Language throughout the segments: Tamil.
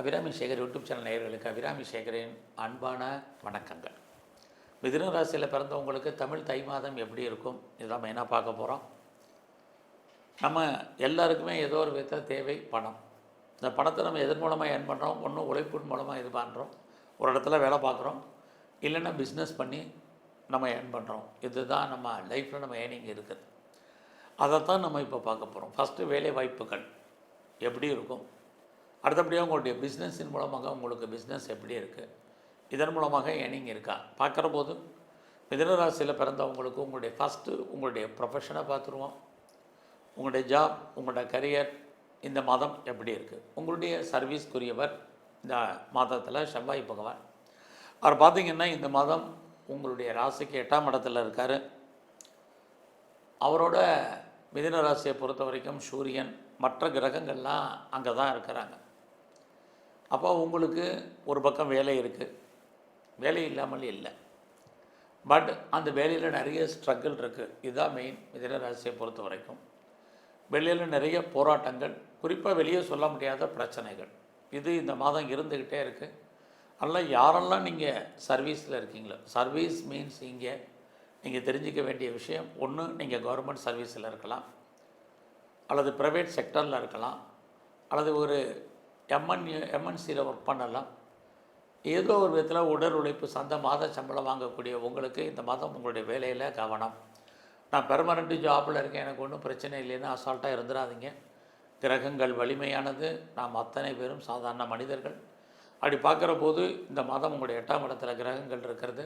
அபிராமி சேகர் யூடியூப் சேனல் நேயர்களுக்கு அபிராமி சேகரின் அன்பான வணக்கங்கள். மிதுன ராசியில் பிறந்தவங்களுக்கு தமிழ் தை மாதம் எப்படி இருக்கும்? இதெல்லாம் மெயினாக பார்க்க போகிறோம் நம்ம எல்லாருக்குமே ஏதோ ஒரு விதத்தில் தேவை பணம். இந்த பணத்தை நம்ம எதன் மூலமாக ஏர்ன் பண்ணுறோம் ஒன்றும் உழைப்பின் மூலமாக இது பண்ணுறோம் ஒரு இடத்துல வேலை பார்க்குறோம். இல்லைன்னா பிஸ்னஸ் பண்ணி நம்ம ஏர்ன் பண்ணுறோம் இதுதான் நம்ம லைஃப்பில் நம்ம ஏர்னிங் இருக்குது. அதைத்தான் நம்ம இப்போ பார்க்க போகிறோம் ஃபஸ்ட்டு வேலை வாய்ப்புகள் எப்படி இருக்கும்? அடுத்தபடியாக உங்களுடைய பிஸ்னஸின் மூலமாக உங்களுக்கு பிஸ்னஸ் எப்படி இருக்குது இதன் மூலமாக ஏனிங் இருக்கா? பார்க்குற போது மிதனராசியில் பிறந்தவங்களுக்கு உங்களுடைய ஃபஸ்ட்டு உங்களுடைய ப்ரொஃபஷனை பார்த்துருவோம். உங்களுடைய ஜாப் உங்களுடைய கரியர் இந்த மாதம் எப்படி இருக்குது உங்களுடைய சர்வீஸ்க்குரியவர் இந்த மாதத்தில் செவ்வாய் பகவான். அவர் பார்த்திங்கன்னா இந்த மாதம் உங்களுடைய ராசிக்கு எட்டாம் இடத்துல இருக்கார். அவரோட மிதன ராசியை பொறுத்த வரைக்கும் சூரியன் மற்ற கிரகங்கள்லாம் அங்கே தான் இருக்கிறாங்க. அப்போ உங்களுக்கு ஒரு பக்கம் வேலை இருக்குது வேலை இல்லாமல் இல்லை. பட் அந்த வேலையில் நிறைய ஸ்ட்ரகிள் இருக்குது இதுதான் மெயின் மிதுன ராசியை பொறுத்த வரைக்கும். வெளியில் நிறைய போராட்டங்கள் குறிப்பாக வெளியே சொல்ல முடியாத பிரச்சனைகள். இது இந்த மாதம் இருந்துக்கிட்டே இருக்குது அதெல்லாம் யாரெல்லாம் நீங்கள் சர்வீஸில் இருக்கீங்களோ சர்வீஸ் மீன்ஸ் இங்கே நீங்கள் தெரிஞ்சிக்க வேண்டிய விஷயம் ஒன்று நீங்கள் கவர்மெண்ட் சர்வீஸில் இருக்கலாம். அல்லது ப்ரைவேட் செக்டரில் இருக்கலாம். அல்லது ஒரு எம்என் எம்என்சியில் ஒர்க் பண்ணலாம். ஏதோ ஒரு விதத்தில் உடல் உழைப்பு சந்த மாத சம்பளம் வாங்கக்கூடிய உங்களுக்கு இந்த மாதம் உங்களுடைய வேலையில் கவனம். நான் பெர்மனண்ட்டு ஜாபில் இருக்கேன் எனக்கு ஒன்றும் பிரச்சனை இல்லைன்னு அசால்ட்டாக இருந்துடாதீங்க கிரகங்கள் வலிமையானது. நாம் அத்தனை பேரும் சாதாரண மனிதர்கள். அப்படி பார்க்குற போது இந்த மாதம் உங்களுடைய எட்டாம் இடத்துல கிரகங்கள் இருக்கிறது.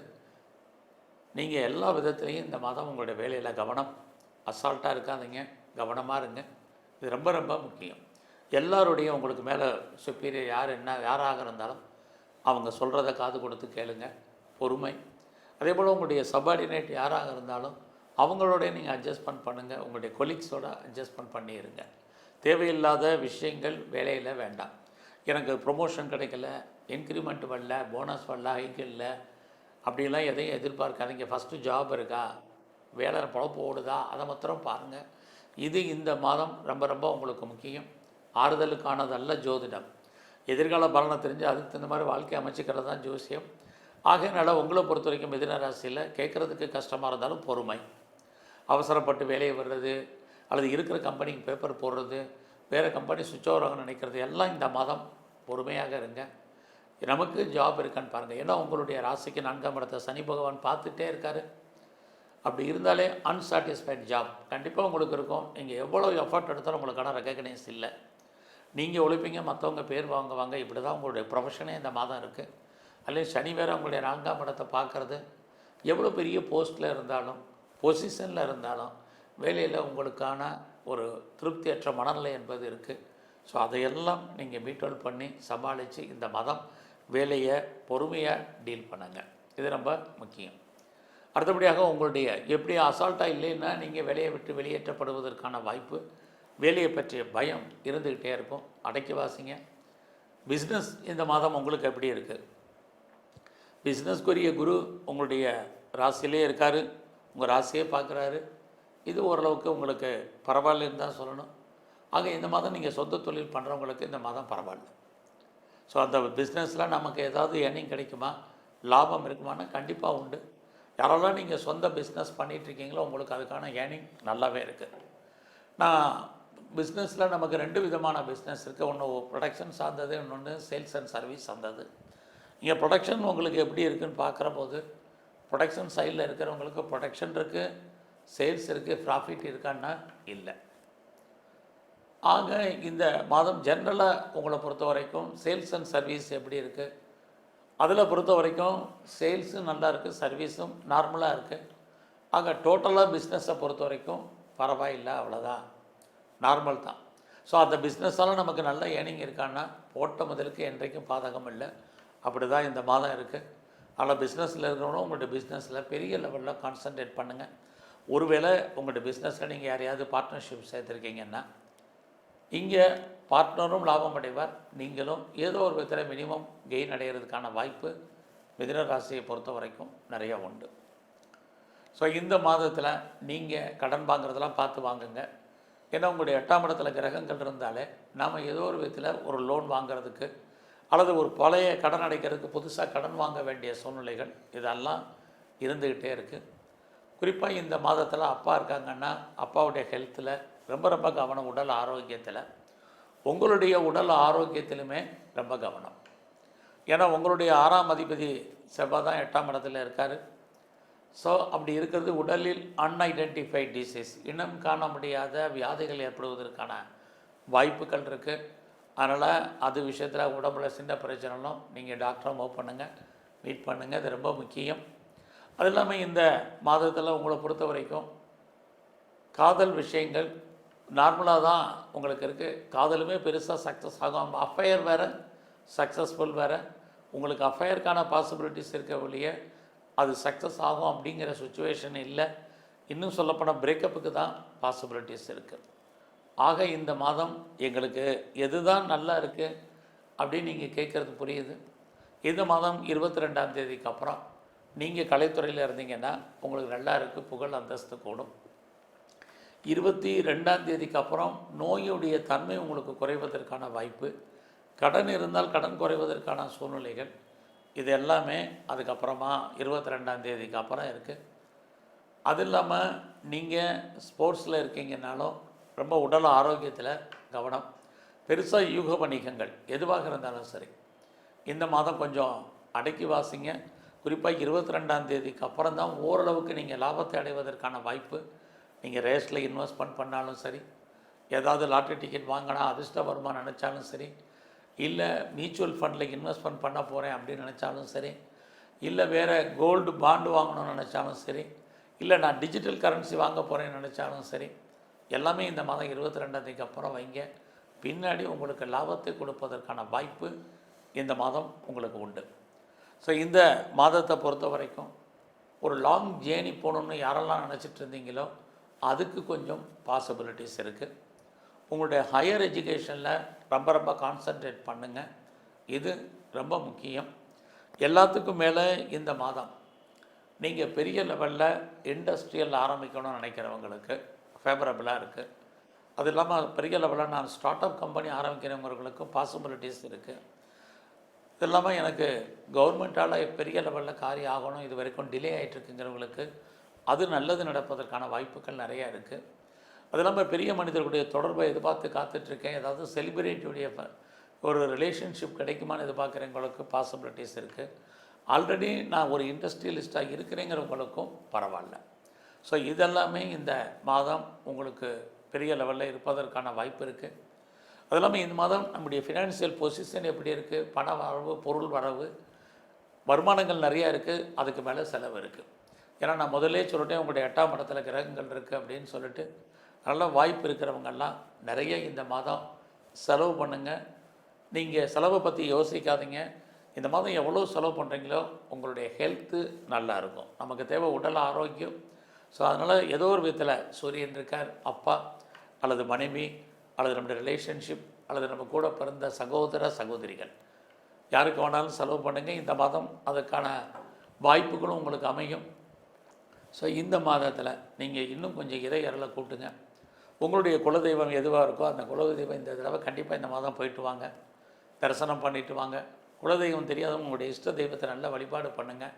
நீங்கள் எல்லா விதத்துலேயும் இந்த மாதம் உங்களுடைய வேலையில் கவனம். அசால்ட்டாக இருக்காதீங்க. கவனமாக இருங்க. இது ரொம்ப ரொம்ப முக்கியம். எல்லாருடைய உங்களுக்கு மேலே சுப்பீரியர் யார் என்ன யாராக இருந்தாலும் அவங்க சொல்கிறத காது கொடுத்து கேளுங்க. பொறுமை. அதே போல் உங்களுடைய சபார்டினேட் யாராக இருந்தாலும் அவங்களோட நீங்கள் அட்ஜஸ்ட்மெண்ட் பண்ணுங்கள் உங்களுடைய கொலீக்ஸோட அட்ஜஸ்ட்மெண்ட் பண்ணிடுங்க தேவையில்லாத விஷயங்கள் வேலையில் வேண்டாம். எனக்கு ப்ரொமோஷன் கிடைக்கல இன்க்ரிமெண்ட் வரல போனஸ் வரல ஹைக் இல்லை அப்படிலாம் எதையும் எதிர்பார்க்காதீங்க. ஃபஸ்ட்டு ஜாப் இருக்கா? வேலை பொழப்பு ஓடுதா? அதை மாத்திரம் பாருங்கள் இது இந்த மாதம் ரொம்ப ரொம்ப உங்களுக்கு முக்கியம். ஆறுதலுக்கானதல்ல ஜோதிடம். எதிர்கால பலனை தெரிஞ்சு அதுக்கு தகுந்த மாதிரி வாழ்க்கை அமைச்சிக்கிறது தான் ஜோசியம். ஆகையினால உங்களை பொறுத்த வரைக்கும் மிதுன ராசியில் கேட்குறதுக்கு கஷ்டமாக இருந்தாலும் பொறுமை. அவசரப்பட்டு வேலையை வர்றது அல்லது இருக்கிற கம்பெனிக்கு பேப்பர் போடுறது வேறு கம்பெனி சுவிட்ச் ஓவர் நினைக்கிறது எல்லாம் இந்த மாதம் பொறுமையாக இருங்க. நமக்கு ஜாப் இருக்கான்னு பாருங்கள் ஏன்னா உங்களுடைய ராசிக்கு நான்காம் இடத்தை சனி பகவான் பார்த்துட்டே இருக்காரு. அப்படி இருந்தாலே அன்சாட்டிஸ்ஃபைட் ஜாப் கண்டிப்பாக உங்களுக்கு இருக்கும். நீங்கள் எவ்வளோ எஃபர்ட் எடுத்தாலும் உங்களுக்கான ரெக்கக்னைஸ் இல்லை. நீங்கள் உழைப்பீங்க மற்றவங்க பேர் வாங்குவாங்க. இப்படி தான் உங்களுடைய ப்ரொஃபஷனே இந்த மாதம் இருக்குது அல்லது சனி வேறு உங்களுடைய நான்காம் இடத்தை பார்க்குறது. எவ்வளோ பெரிய போஸ்ட்டில் இருந்தாலும் பொசிஷனில் இருந்தாலும் வேலையில் உங்களுக்கான ஒரு திருப்தியற்ற மனநிலை என்பது இருக்குது ஸோ அதையெல்லாம் நீங்கள் மீட்டோல் பண்ணி சமாளித்து இந்த மதம் வேலையை பொறுமையாக டீல் பண்ணுங்கள் இது ரொம்ப முக்கியம். அடுத்தபடியாக உங்களுடைய எப்படி அசால்ட்டாக இல்லைன்னா நீங்கள் வேலையை விட்டு வெளியேற்றப்படுவதற்கான வாய்ப்பு வேலையை பற்றிய பயம் இருந்துக்கிட்டே இருக்கும். அடைக்கி வாசிங்க பிஸ்னஸ் இந்த மாதம் உங்களுக்கு எப்படி இருக்குது பிஸ்னஸ்க்குரிய குரு உங்களுடைய ராசியிலே இருக்கார். உங்கள் ராசியே பார்க்குறாரு. இது ஓரளவுக்கு உங்களுக்கு பரவாயில்லன்னு தான் சொல்லணும். ஆக இந்த மாதம் நீங்கள் சொந்த தொழில் பண்ணுறவங்களுக்கு இந்த மாதம் பரவாயில்ல. ஸோ அந்த பிஸ்னஸில் நமக்கு ஏதாவது ஏர்னிங் கிடைக்குமா? லாபம் இருக்குமானா? கண்டிப்பாக உண்டு. யாரெல்லாம் நீங்கள் சொந்த பிஸ்னஸ் பண்ணிகிட்ருக்கீங்களோ உங்களுக்கு அதுக்கான ஏர்னிங் நல்லாவே இருக்குது நான் பிஸ்னஸில் நமக்கு ரெண்டு விதமான பிஸ்னஸ் இருக்குது ஒன்று ப்ரொடக்ஷன் சார்ந்தது இன்னொன்று சேல்ஸ் அண்ட் சர்வீஸ் சார்ந்தது. இங்கே ப்ரொடக்ஷன் உங்களுக்கு எப்படி இருக்குன்னு பார்க்குற போது ப்ரொடக்ஷன் சைடில் இருக்கிறவங்களுக்கு ப்ரொடக்ஷன் இருக்குது சேல்ஸ் இருக்குது ப்ராஃபிட் இருக்கான்னா இல்லை. ஆக இந்த மாதம் ஜென்ரலாக உங்களை பொறுத்த வரைக்கும் சேல்ஸ் அண்ட் சர்வீஸ் எப்படி இருக்குது அதில் பொறுத்த வரைக்கும் சேல்ஸும் நல்லா இருக்குது சர்வீஸும் நார்மலாக இருக்குது ஆக டோட்டலாக பிஸ்னஸை பொறுத்த வரைக்கும் பரவாயில்லை அவ்வளோதான் நார்மல் தான். ஸோ அந்த பிஸ்னஸால் நமக்கு நல்ல ஏர்னிங் இருக்கான்னா போட்ட முதலுக்கு என்றைக்கும் பாதகம் இல்லை. அப்படி தான் இந்த மாதம் இருக்குது ஆனால் பிஸ்னஸில் இருக்கிறவங்களும் உங்களுடைய பிஸ்னஸில் பெரிய லெவலில் கான்சன்ட்ரேட் பண்ணுங்கள் ஒருவேளை உங்களுடைய பிஸ்னஸில் நீங்கள் யாரையாவது பார்ட்னர்ஷிப் சேர்த்துருக்கீங்கன்னா இங்கே பார்ட்னரும் லாபம் அடைவார் நீங்களும் ஏதோ ஒரு விதத்தில் மினிமம் கெயின் அடைகிறதுக்கான வாய்ப்பு மிதுன ராசியை பொறுத்த வரைக்கும் நிறைய உண்டு. ஸோ இந்த மாதத்தில் நீங்கள் கடன் வாங்குறதெல்லாம் பார்த்து வாங்குங்க. ஏன்னா உங்களுடைய எட்டாம் இடத்துல கிரகங்கள் இருந்தாலே நாம் ஏதோ ஒரு விதத்தில் ஒரு லோன் வாங்குறதுக்கு அல்லது ஒரு பழைய கடன் அடைக்கிறதுக்கு புதுசாக கடன் வாங்க வேண்டிய சூழ்நிலைகள் இதெல்லாம் இருந்துக்கிட்டே இருக்குது குறிப்பாக இந்த மாதத்தில் அப்பா இருக்காங்கன்னா அப்பாவுடைய ஹெல்த்தில் ரொம்ப ரொம்ப கவனம் உடல் ஆரோக்கியத்தில். உங்களுடைய உடல் ஆரோக்கியத்திலுமே ரொம்ப கவனம். ஏன்னா உங்களுடைய ஆறாம் அதிபதி செவ்வாய் தான் எட்டாம் இடத்துல இருக்கார். ஸோ அப்படி இருக்கிறது உடலில் அன்ஐடென்டிஃபைட் டிசீஸ் இன்னும் காண முடியாத வியாதிகள் ஏற்படுவதற்கான வாய்ப்புகள் இருக்குது அதனால் அது விஷயத்தில் உடம்புல சின்ன பிரச்சனைலாம் நீங்கள் டாக்டரை மூவ் பண்ணுங்கள் மீட் பண்ணுங்கள் இது ரொம்ப முக்கியம். அது இல்லாமல் இந்த மாதத்தில் உங்களை பொறுத்த வரைக்கும் காதல் விஷயங்கள் நார்மலாக தான் உங்களுக்கு இருக்குது காதலுமே பெருசாக சக்ஸஸ் ஆகும் அஃபையர் வேறு சக்ஸஸ்ஃபுல் வேறு. உங்களுக்கு அஃபையருக்கான பாசிபிலிட்டிஸ் இருக்க ஒழிய அது சக்ஸஸ் ஆகும் அப்படிங்கிற சுச்சுவேஷன் இல்லை. இன்னும் சொல்லப்போனால் பிரேக்கப்புக்கு தான் பாசிபிலிட்டிஸ் இருக்குது ஆக இந்த மாதம் எங்களுக்கு எது தான் நல்லா இருக்குது அப்படின்னு நீங்கள் கேட்குறது புரியுது. இந்த மாதம் இருபத்தி ரெண்டாம் தேதிக்கு அப்புறம் நீங்கள் கலைத்துறையில் இருந்தீங்கன்னா உங்களுக்கு நல்லா இருக்குது புகழ் அந்தஸ்து கூடும். இருபத்தி ரெண்டாம் தேதிக்கு அப்புறம் நோயுடைய தன்மை உங்களுக்கு குறைவதற்கான வாய்ப்பு. கடன் இருந்தால் கடன் குறைவதற்கான சூழ்நிலைகள். இது எல்லாமே அதுக்கப்புறமா இருபத்தி ரெண்டாம் தேதிக்கு அப்புறம் இருக்குது அது இல்லாமல் நீங்கள் ஸ்போர்ட்ஸில் இருக்கீங்கனாலும் ரொம்ப உடல் ஆரோக்கியத்தில் கவனம். பெருசாக யூக வணிகங்கள் எதுவாக இருந்தாலும் சரி. இந்த மாதம் கொஞ்சம் அடக்கி வாசிங்க. குறிப்பாக இருபத்தி ரெண்டாம் தேதிக்கு அப்புறம் தான் ஓரளவுக்கு நீங்கள் லாபத்தை அடைவதற்கான வாய்ப்பு. நீங்கள் ரேஸில் இன்வெஸ்ட்மெண்ட் பண்ணாலும் சரி. ஏதாவது லாட்ரி டிக்கெட் வாங்கினா அதிர்ஷ்ட வருமா நினச்சாலும் சரி. இல்லை மியூச்சுவல் ஃபண்டில் இன்வெஸ்ட்மெண்ட் பண்ண போகிறேன் அப்படின்னு நினச்சாலும் சரி இல்லை வேறு கோல்டு பாண்டு வாங்கணும்னு நினச்சாலும் சரி இல்லை நான் டிஜிட்டல் கரன்சி வாங்க போகிறேன்னு நினச்சாலும் சரி எல்லாமே இந்த மாதம் இருபத்தி ரெண்டாந்தேதிக்கு அப்புறம் வைங்க. பின்னாடி உங்களுக்கு லாபத்தை கொடுப்பதற்கான வாய்ப்பு இந்த மாதம் உங்களுக்கு உண்டு. ஸோ இந்த மாதத்தை பொறுத்த வரைக்கும் ஒரு லாங் ஜேர்னி போகணுன்னு யாரெல்லாம் நினச்சிட்டு இருந்தீங்களோ அதுக்கு கொஞ்சம் பாசிபிலிட்டிஸ் இருக்குது உங்களுடைய ஹையர் எஜுகேஷனில் ரொம்ப ரொம்ப கான்சன்ட்ரேட் பண்ணுங்கள் இது ரொம்ப முக்கியம். எல்லாத்துக்கும் மேலே இந்த மாதம். நீங்கள் பெரிய லெவலில் இண்டஸ்ட்ரியல் ஆரம்பிக்கணும்னு நினைக்கிறவங்களுக்கு ஃபேவரபுளாக இருக்குது அது இல்லாமல் பெரிய லெவலில் நான் ஸ்டார்ட் அப் கம்பெனி ஆரம்பிக்கிறவங்களுக்கும் பாசிபிலிட்டிஸ் இருக்குது இது இல்லாமல் எனக்கு கவர்மெண்ட்டால் பெரிய லெவலில் காரியம் ஆகணும். இது வரைக்கும் டிலே ஆகிட்டுருக்குங்கிறவங்களுக்கு அது நல்லது நடப்பதற்கான வாய்ப்புகள் நிறையா இருக்குது அது இல்லாமல் பெரிய மனிதர்களுடைய தொடர்பை எதிர்பார்த்து காத்துட்ருக்கேன். ஏதாவது செலிபிரிட்டியுடைய ஒரு ரிலேஷன்ஷிப் கிடைக்குமான்னு எதிர்பார்க்குறவங்களுக்கு பாசிபிலிட்டிஸ் இருக்குது ஆல்ரெடி நான் ஒரு இண்டஸ்ட்ரியலிஸ்ட்டாக இருக்கிறேங்கிறவங்களுக்கும் பரவாயில்ல. ஸோ இதெல்லாமே இந்த மாதம் உங்களுக்கு பெரிய லெவலில் இருப்பதற்கான வாய்ப்பு இருக்குது அது இல்லாமல் இந்த மாதம் நம்முடைய ஃபினான்சியல் பொசிஷன் எப்படி இருக்குது பண வரவு பொருள் வரவு வருமானங்கள் நிறையா இருக்குது அதுக்கு மேலே செலவு இருக்குது ஏன்னா நான் முதலே சொல்லிட்டேன் உங்களுடைய எட்டாம் இடத்துல கிரகங்கள் இருக்குது அப்படின்னு சொல்லிட்டு நல்ல வாய்ப்பு இருக்கிறவங்கெல்லாம் நிறைய இந்த மாதம் செலவு பண்ணுங்கள் நீங்கள் செலவை பற்றி யோசிக்காதீங்க. இந்த மாதம் எவ்வளோ செலவு பண்ணுறீங்களோ உங்களுடைய ஹெல்த்து நல்லா இருக்கும். நமக்கு தேவை உடல் ஆரோக்கியம். ஸோ அதனால் ஏதோ ஒரு விதத்தில் சூரியன் இருக்கார் அப்பா அல்லது மனைவி அல்லது நம்முடைய ரிலேஷன்ஷிப் அல்லது நம்ம கூட பிறந்த சகோதர சகோதரிகள். யாருக்கு வேணாலும் செலவு பண்ணுங்கள் இந்த மாதம் அதுக்கான வாய்ப்புகளும் உங்களுக்கு அமையும். ஸோ இந்த மாதத்தில் நீங்கள் இன்னும் கொஞ்சம் இறை இறலை கூட்டுங்க. உங்களுடைய குலதெய்வம் எதுவாக இருக்கோ அந்த குலதெய்வம் இந்த தடவை கண்டிப்பாக இந்த மாதம் போயிட்டு வாங்க. தரிசனம் பண்ணிட்டு வாங்க. குலதெய்வம் தெரியாதவங்க உங்களுடைய இஷ்ட தெய்வத்தை நல்ல வழிபாடு பண்ணுங்கள்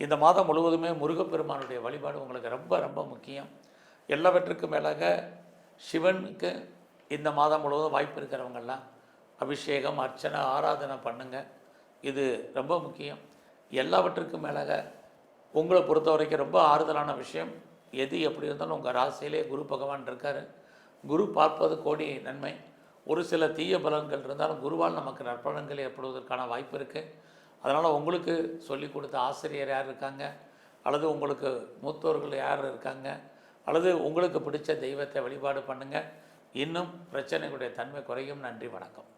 இந்த மாதம் முழுவதுமே முருகப்பெருமானுடைய வழிபாடு உங்களுக்கு ரொம்ப ரொம்ப முக்கியம். எல்லாவற்றுக்கும் மேலாக சிவனுக்கு இந்த மாதம் முழுவதும் வாய்ப்பு இருக்கிறவங்கெல்லாம் அபிஷேகம் அர்ச்சனை ஆராதனை பண்ணுங்கள் இது ரொம்ப முக்கியம். எல்லாவற்றுக்கும் மேலாக உங்களை பொறுத்த வரைக்கும் ரொம்ப ஆறுதலான விஷயம். எது எப்படி இருந்தாலும் உங்கள் ராசியிலே குரு பகவான் இருக்கார். குரு பார்ப்பது கோடி நன்மை. ஒரு சில தீய பலன்கள் இருந்தாலும் குருவால் நமக்கு நற்பலன்கள் ஏற்படுவதற்கான வாய்ப்பு இருக்குது அதனால் உங்களுக்கு சொல்லிக் கொடுத்த ஆசிரியர் யார் இருக்காங்க? அல்லது உங்களுக்கு மூத்தோர்கள் யார் இருக்காங்க? அல்லது உங்களுக்கு பிடிச்ச தெய்வத்தை வழிபாடு பண்ணுங்கள் இன்னும் பிரச்சனைகளுடைய தன்மை குறையும். நன்றி வணக்கம்.